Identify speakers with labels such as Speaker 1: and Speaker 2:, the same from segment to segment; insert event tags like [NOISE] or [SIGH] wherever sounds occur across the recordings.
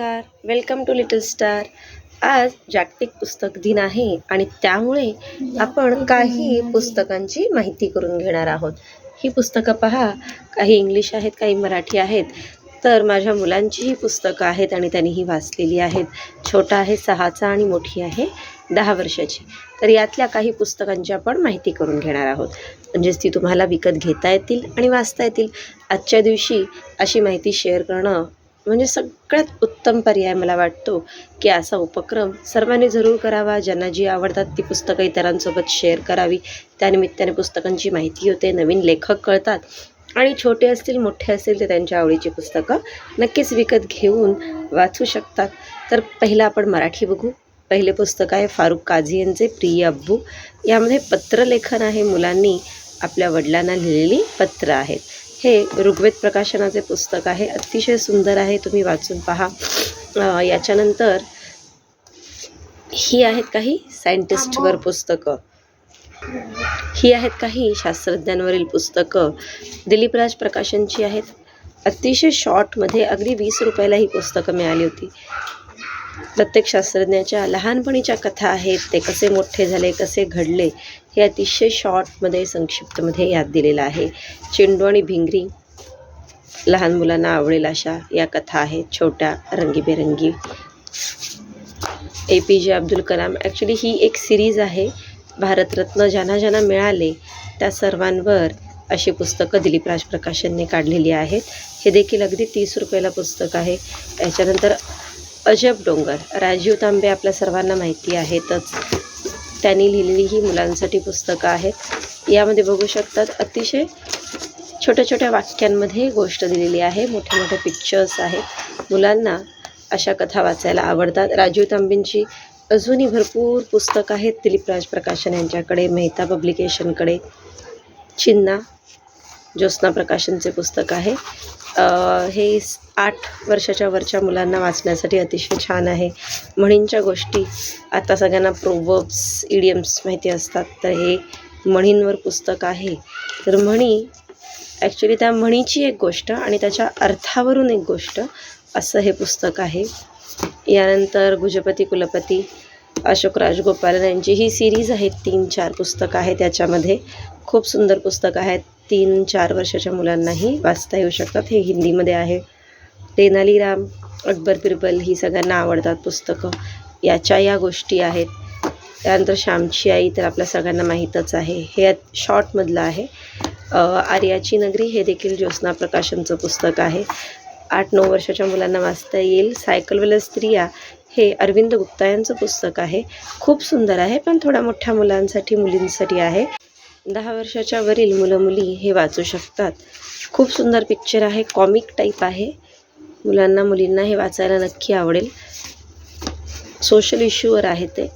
Speaker 1: नमस्कार. Welcome to little star आज जागतिक पुस्तक दिन आहे आणि त्यामुळे आपण काही पुस्तकांची माहिती करून घेणार आहोत. ही पुस्तकं पहा. काही इंग्लिश आहेत काही मराठी आहेत. तर माझ्या मुलांची ही पुस्तकं आहेत आणि त्यांनी ही वाचलेली आहेत. छोटा आहे सहाचा आणि मोठी आहे दहा वर्षाची. तर यातल्या काही पुस्तकांची आपण माहिती करून घेणार आहोत. म्हणजेच ती तुम्हाला विकत घेता येतील आणि वाचता येतील. आजच्या दिवशी अशी माहिती शेअर करणं म्हणजे सगळ्यात उत्तम पर्याय मला वाटतो की असा उपक्रम सर्वांनी जरूर करावा ज्यांना जी आवडतात ती पुस्तकं इतरांसोबत शेअर करावी. त्यानिमित्ताने पुस्तकांची माहिती होते नवीन लेखक कळतात आणि छोटे असतील मोठे असतील ते त्यांच्या आवडीची पुस्तकं नक्कीच विकत घेऊन वाचू शकतात. तर पहिलं आपण मराठी बघू. पहिले पुस्तक आहे फारुख काझी यांचे प्रिय अब्बू. यामध्ये पत्रलेखन आहे. मुलांनी आपल्या वडिलांना लिहिलेली पत्र आहेत. हे ऋग्वेद प्रकाशनाचे पुस्तक आहे. अतिशय सुंदर आहे. तुम्ही वाचून पहा. याच्यानंतर ही आहेत काही सायंटिस्टवर पुस्तकं. ही आहेत काही शास्त्रज्ञांवरील पुस्तकं. दिलीप राज प्रकाशनची आहेत. अतिशय शॉर्टमध्ये अगदी वीस रुपयाला ही पुस्तकं मिळाली होती. प्रत्येक शास्त्रज्ञाच्या लहानपणीच्या कथा आहेत ते कसे मोठे झाले कसे घडले हे अतिशय शॉर्टमध्ये संक्षिप्तमध्ये याद दिलेलं आहे. चेंडू आणि भिंगरी लहान मुलांना आवडेल अशा या कथा आहेत. छोट्या रंगीबेरंगी. ए पी जे अब्दुल कलाम ॲक्च्युली ही एक सिरीज आहे. भारतरत्न ज्यांना ज्यांना मिळाले त्या सर्वांवर अशी पुस्तकं दिलीप राज प्रकाशनने काढलेली आहेत. हे देखील अगदी तीस रुपयाला पुस्तक आहे. याच्यानंतर अजब डोंगर. राजीव तांबे आपल्या सर्वांना माहिती आहेतच. त्यांनी लिहिलेली ही मुलांसाठी पुस्तकं आहेत. यामध्ये बघू शकतात अतिशय छोट्या छोट्या वाक्यांमध्ये गोष्ट दिलेली आहे. मोठे मोठे पिक्चर्स आहेत. मुलांना अशा कथा वाचायला आवडतात. राजीव तांबेंची अजूनही भरपूर पुस्तकं आहेत. दिलीप राज प्रकाशन यांच्याकडे मेहता पब्लिकेशनकडे चिन्ना ज्योत्स्ना प्रकाशनचे पुस्तक आहे. हे आठ वर्षाच्या वरच्या मुलांना वाचण्यासाठी अतिशय छान आहे. म्हणींच्या गोष्टी आता सगळ्यांना प्रोवर्ब्स इडियम्स माहिती असतात. तर हे म्हणींवर पुस्तक आहे. तर म्हणी ॲक्च्युली त्या म्हणीची एक गोष्ट आणि त्याच्या अर्थावरून एक गोष्ट असं हे पुस्तक आहे. यानंतर गुजपती कुलपती अशोक राजगोपालन यांची ही सिरीज आहे तीन चार पुस्तकं आहेत त्याच्यामध्ये. खूप सुंदर पुस्तकं आहेत. तीन चार वर्षाच्या मुलांनाही वाचता येऊ शकतात. हे हिंदीमध्ये आहे. तेनालीराम अकबर बिरबल ही सगळ्यांना आवडतात पुस्तकं. याच्या या गोष्टी आहेत. त्यानंतर श्यामची आई तर आपल्या सगळ्यांना माहीतच आहे. हे शॉर्टमधलं आहे. आर्याची नगरी हे देखील ज्योत्स्ना प्रकाशनचं पुस्तक आहे. आठ नऊ वर्षाच्या मुलांना वाचता येईल. सायकलवाल्या स्त्रिया हे अरविंद गुप्ता यांचं पुस्तक आहे. खूप सुंदर आहे पण थोड्या मोठ्या मुलांसाठी मुलींसाठी आहे. दहा वर्षाच्या वरील मुलं मुली हे वाचू शकतात. खूप सुंदर पिक्चर आहे कॉमिक टाईप आहे. मुलांना मुलींना हे वाचायला नक्की आवडेल. सोशल इश्यूवर आहे ते.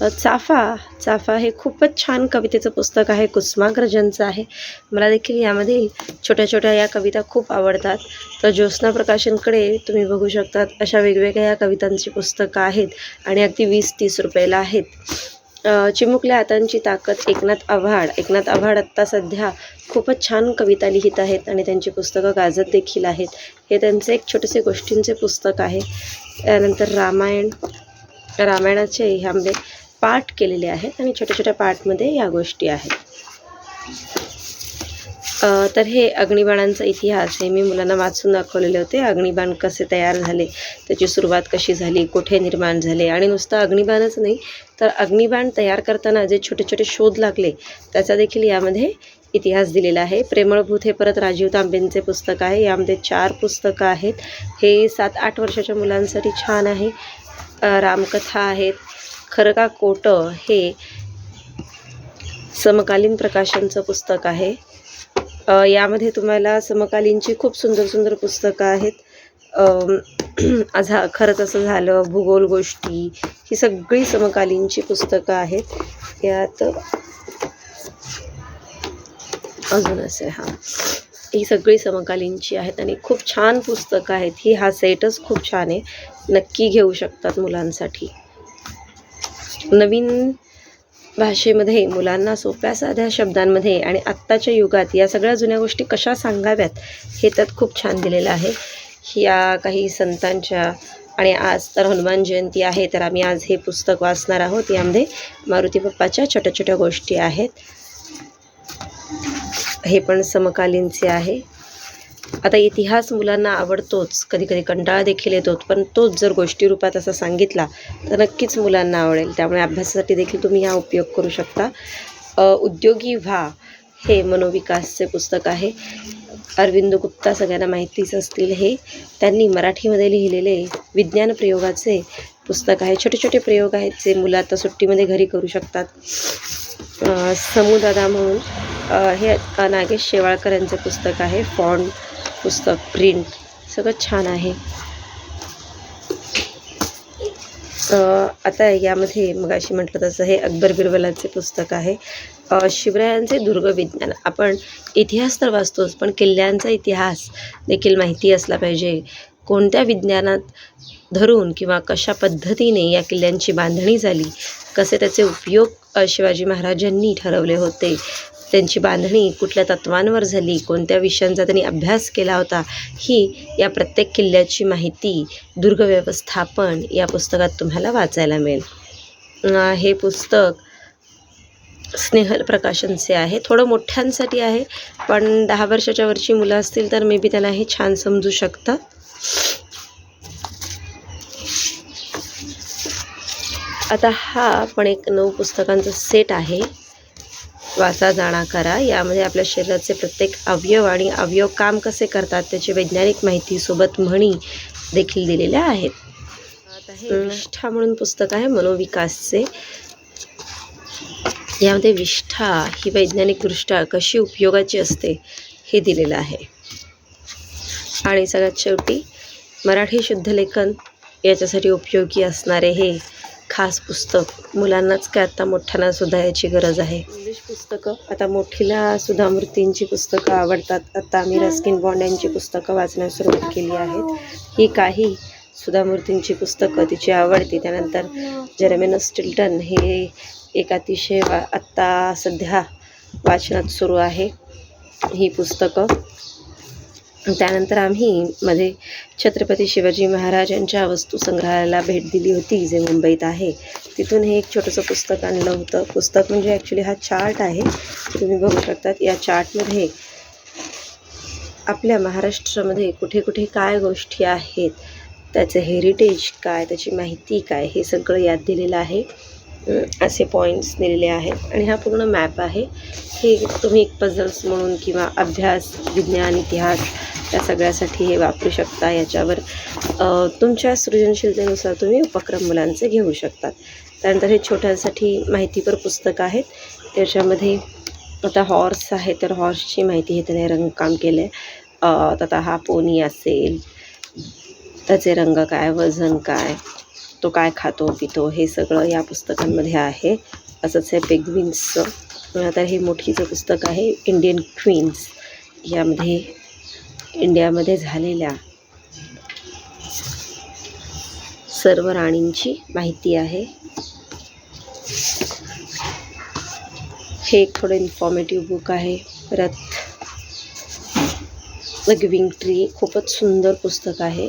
Speaker 1: चाफा. चाफा हे खूपच छान कवितेचं पुस्तक आहे. कुसुमाग्रजांचं आहे. मला देखील यामधील छोट्या छोट्या या कविता खूप आवडतात. तर ज्योत्स्ना प्रकाशनकडे तुम्ही बघू शकतात अशा वेगवेगळ्या या कवितांची पुस्तकं आहेत आणि अगदी वीस तीस रुपयाला आहेत. चिमुकल्या हातांची ताकद एकनाथ आव्हाड. एकनाथ आव्हाड आत्ता सध्या खूपच छान कविता लिहित आहेत आणि त्यांची पुस्तकं गाजत देखील आहेत. हे त्यांचे एक छोटेसे गोष्टींचे पुस्तक आहे. त्यानंतर रामायण रामायणाचे ह्यामध्ये पाठ केलेले आहेत आणि छोट्या छोट्या पाठमध्ये या गोष्टी आहेत. तर हे अग्निबाणांचा इतिहास हे मी मुलांना वाचून दाखवलेले होते. अग्निबाण कसे तयार झाले त्याची सुरुवात कशी झाली कुठे निर्माण झाले आणि नुसतं अग्निबाणच नाही तर अग्निबाण तयार करताना जे छोटे छोटे शोध लागले त्याचा देखील यामध्ये इतिहास दिलेला आहे. प्रेमळभूत हे परत राजीव तांबेंचे पुस्तक आहे. यामध्ये चार पुस्तकं आहेत. हे सात आठ वर्षाच्या मुलांसाठी छान आहे. रामकथा आहेत. खरं का कोटं हे समकालीन प्रकाशनचं पुस्तक आहे. यामध्ये तुम्हाला समकालीनची खूप सुंदर सुंदर पुस्तकं आहेत. झा खरंच असं झालं भूगोल गोष्टी ही सगळी समकालीनची पुस्तकं आहेत. यात अजून असे हां. ही सगळी समकालीनची आहेत आणि खूप छान पुस्तकं आहेत. ही हा सेटच खूप छान आहे. नक्की घेऊ शकतात मुलांसाठी. नवीन भाषेमध्ये मुलांना सोप्या साध्या शब्दांमध्ये आणि आत्ताच्या युगात या सगळ्या जुन्या गोष्टी कशा सांगाव्यात हे त्यात खूप छान दिलेलं आहे. या काही संतांच्या आणि आज तर हनुमान जयंती आहे तर आम्ही आज हे पुस्तक वाचणार आहोत. यामध्ये मारुती पप्पाच्या छोट्या छोट्या गोष्टी आहेत. हे पण समकालीनचे आहे. आता इतिहास मुलांना आवडतोच कधी कधी कंटाळा देखील येतो पण तोच जर गोष्टी रूपात असा सांगितला तर नक्कीच मुलांना आवडेल. त्यामुळे अभ्यासासाठी देखील तुम्ही हा उपयोग करू शकता. उद्योगी व्हा हे मनोविकासचे पुस्तक आहे. अरविंद गुप्ता सगळ्यांना माहितीच असतील हे. त्यांनी मराठीमध्ये लिहिलेले विज्ञान प्रयोगाचे पुस्तक आहे. छोटे छोटे प्रयोग आहेत जे मुलं आता सुट्टीमध्ये घरी करू शकतात. समूदादा म्हणून. हे नागेश शेवाळकर यांचं पुस्तक आहे फॉन्ट. पुस्तक प्रिंट सगळं छान आहे. आता यामध्ये मग अशी म्हटलं तसं हे अकबर बिरबलाचे पुस्तक आहे. शिवरायांचे दुर्ग विज्ञान आपण इतिहास तर वाचतोच पण किल्ल्यांचा इतिहास देखील माहिती असला पाहिजे. कोणत्या विज्ञानात धरून किंवा कशा पद्धतीने या किल्ल्यांची बांधणी झाली? कसे त्याचे उपयोग शिवाजी महाराजांनी ठरवले होते? त्यांची बांधणी कुठल्या तत्वांवर झाली कोणत्या विषयांचा त्यांनी अभ्यास केला होता ही या प्रत्येक किल्ल्याची माहिती दुर्ग व्यवस्थापन या पुस्तकात तुम्हाला वाचायला मिळेल. हे पुस्तक स्नेहल प्रकाशनचे आहे. थोडं मोठ्यांसाठी आहे पण दहा वर्षाच्या वरची मुलं असतील तर मे बी त्यांना हे छान समजू शकतं. आता हा पण एक नऊ पुस्तकांचा सेट आहे. वाचा जाणा करा. यामध्ये आपल्या शरीराचे प्रत्येक अवयव आणि अवयव काम कसे करतात त्याची वैज्ञानिक माहिती सोबत म्हणी देखील दिलेल्या आहेत. विष्ठा म्हणून पुस्तक आहे मनोविकासचे. यामध्ये विष्ठा ही वैज्ञानिकदृष्ट्या कशी उपयोगाची असते हे दिलेलं आहे. आणि सगळ्यात शेवटी मराठी शुद्धलेखन याच्यासाठी उपयोगी असणारे हे खास पुस्तक. मुलांनाच काय आता मोठ्यांना सुद्धा याची गरज आहे. इंग्लिश पुस्तकं. आता मोठीला सुद्धा मूर्तींची पुस्तकं आवडतात. आता आम्ही रस्किन बॉन्ड यांची पुस्तकं वाचण्यास सुरुवात केली आहेत. ही काही सुधा मूर्तींची पुस्तकं तिची आवडती. त्यानंतर जेरेमेन स्टिल्टन हे एक अतिशय वा आत्ता सध्या वाचनात सुरू आहे. ही पुस्तकं. त्यानंतर आम्ही मध्ये छत्रपती शिवाजी महाराज यांच्या वस्तुसंग्रहालयाला भेट दिली होती जे मुंबईत आहे. तिथून हे एक छोटंसं पुस्तक आणलं होतं. पुस्तक म्हणजे ॲक्च्युली हा चार्ट आहे. तुम्ही बघू शकतात या चार्टमध्ये आपल्या महाराष्ट्रामध्ये कुठे कुठे काय गोष्टी आहेत त्याचं हेरिटेज काय त्याची माहिती काय हे सगळं यात दिलेलं आहे. असे पॉईंट्स दिलेले आहेत. आणि हा पूर्ण मॅप आहे. हे तुम्ही एक पझल्स म्हणून किंवा अभ्यास विज्ञान इतिहास या सगळ्यासाठी हे वापरू शकता. याच्यावर तुमच्या सृजनशीलतेनुसार तुम्ही उपक्रम मुलांचे घेऊ शकतात त्यानंतर हे छोट्यांसाठी माहितीपर पुस्तक आहेत. त्याच्यामध्ये आता हॉर्स आहे. तर हॉर्सची माहिती हे त्याने रंगकाम केलं आहे आता हा पोनी असेल. त्याचे रंग काय? वजन काय? तो काय खातो पितो हे सगळं या पुस्तकांमध्ये आहे. असंच आहे पेग्विन्सचं तर हे मोठीचं पुस्तक आहे इंडियन क्वीन्स यामध्ये इंडियामध्ये झालेल्या सर्व राणींची माहिती आहे. हे एक थोडं इन्फॉर्मेटिव्ह बुक आहे. परत द गिविंग ट्री खूपच सुंदर पुस्तक आहे.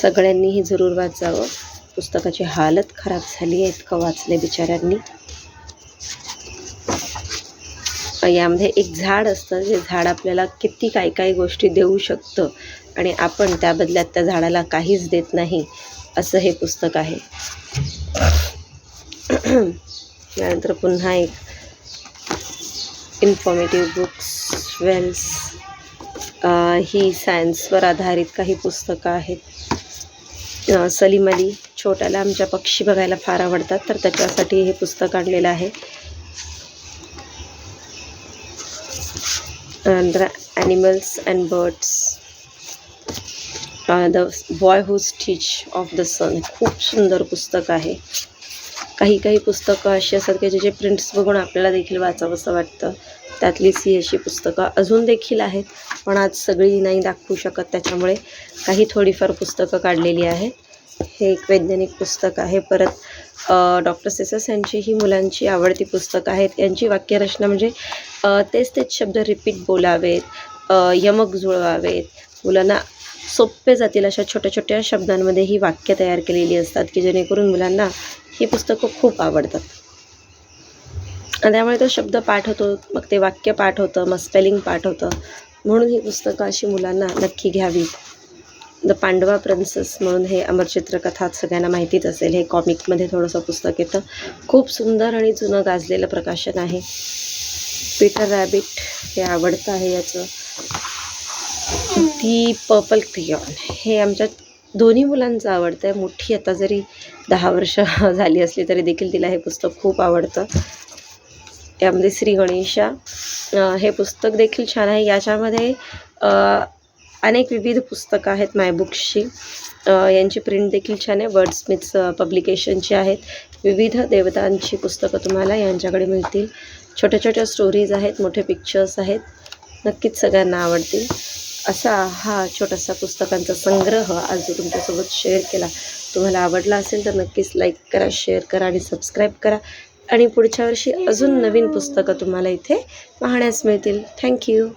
Speaker 1: सगळ्यांनी हे जरूर वाचावं. पुस्तकाची हालत खराब झाली आहे इतकं वाचले बिचाऱ्यांनी. यामध्ये एक झाड असतं जे झाड आपल्याला किती काही काही गोष्टी देऊ शकतं आणि आपण त्या बदल्यात त्या झाडाला काहीच देत नाही असं हे पुस्तक आहे. त्यानंतर पुन्हा एक इन्फॉर्मेटिव्ह बुक्स वेल्स ही सायन्सवर आधारित काही पुस्तकं आहेत. सलीम अली छोट्याला आमच्या पक्षी बघायला फार आवडतात तर त्याच्यासाठी हे पुस्तक आणलेलं आहे. Animals and birds the boy whose teach of the sun खूप सुंदर पुस्तक आहे. काही काही पुस्तकं अशी असतात की ज्याचे प्रिंट्स बघून आपल्याला देखील वाचावंसं वाटतं. त्यातलीच ही अशी पुस्तकं अजून देखील आहेत पण आज सगळी नाही दाखवू शकत त्याच्यामुळे काही थोडीफार पुस्तकं काढलेली आहेत. हे एक वैज्ञानिक पुस्तक आहे. परत डॉक्टर सेसस यांची ही मुलांची आवडती पुस्तकं आहेत. यांची वाक्यरचना म्हणजे तेच तेच शब्द रिपीट बोलावेत यमक जुळवावेत. मुलांना सोपे जातील अशा छोट्या छोट्या शब्दांमध्ये ही वाक्य तयार केलेली असतात की जेणेकरून मुलांना ही पुस्तकं खूप आवडतात. त्यामुळे तो शब्द पाठ होतो मग ते वाक्य पाठ होतं मग स्पेलिंग पाठ होतं. म्हणून ही पुस्तकं अशी मुलांना नक्की घ्यावीत. द पांडवा प्रिन्सेस म्हणून हे अमरचित्रकथा सगळ्यांना माहितीच असेल. हे कॉमिकमध्ये थोडंसं पुस्तक येतं. खूप सुंदर आणि जुनं गाजलेलं प्रकाशन आहे. पीटर रॅबिट हे आवडतं आहे याचं. दी पर्पल क्रियॉन हे आमच्या दोन्ही मुलांचं आवडतं आहे मोठी आता जरी दहा वर्ष [LAUGHS] झाली असली तरी देखील तिला हे पुस्तक खूप आवडतं. यामध्ये श्री गणेशा हे पुस्तक देखील छान आहे. याच्यामध्ये अनेक विविध पुस्तकं आहेत मायबुक्सची यांची प्रिंट देखील छान आहे. वर्डस्मिथ्स पब्लिकेशनची आहेत. विविध देवतांची पुस्तकं तुम्हाला यांच्याकडे मिळतील. छोट्या छोट्या स्टोरीज आहेत मोठे पिक्चर्स आहेत. नक्कीच सगळ्यांना आवडतील. असा हा छोटासा पुस्तकांचा संग्रह आज जो तुमच्यासोबत शेअर केला. तुम्हाला आवडला असेल तर नक्कीच लाईक करा शेअर करा आणि सबस्क्राईब करा. आणि पुढच्या वर्षी अजून नवीन पुस्तकं तुम्हाला इथे पाहण्यास मिळतील. थँक्यू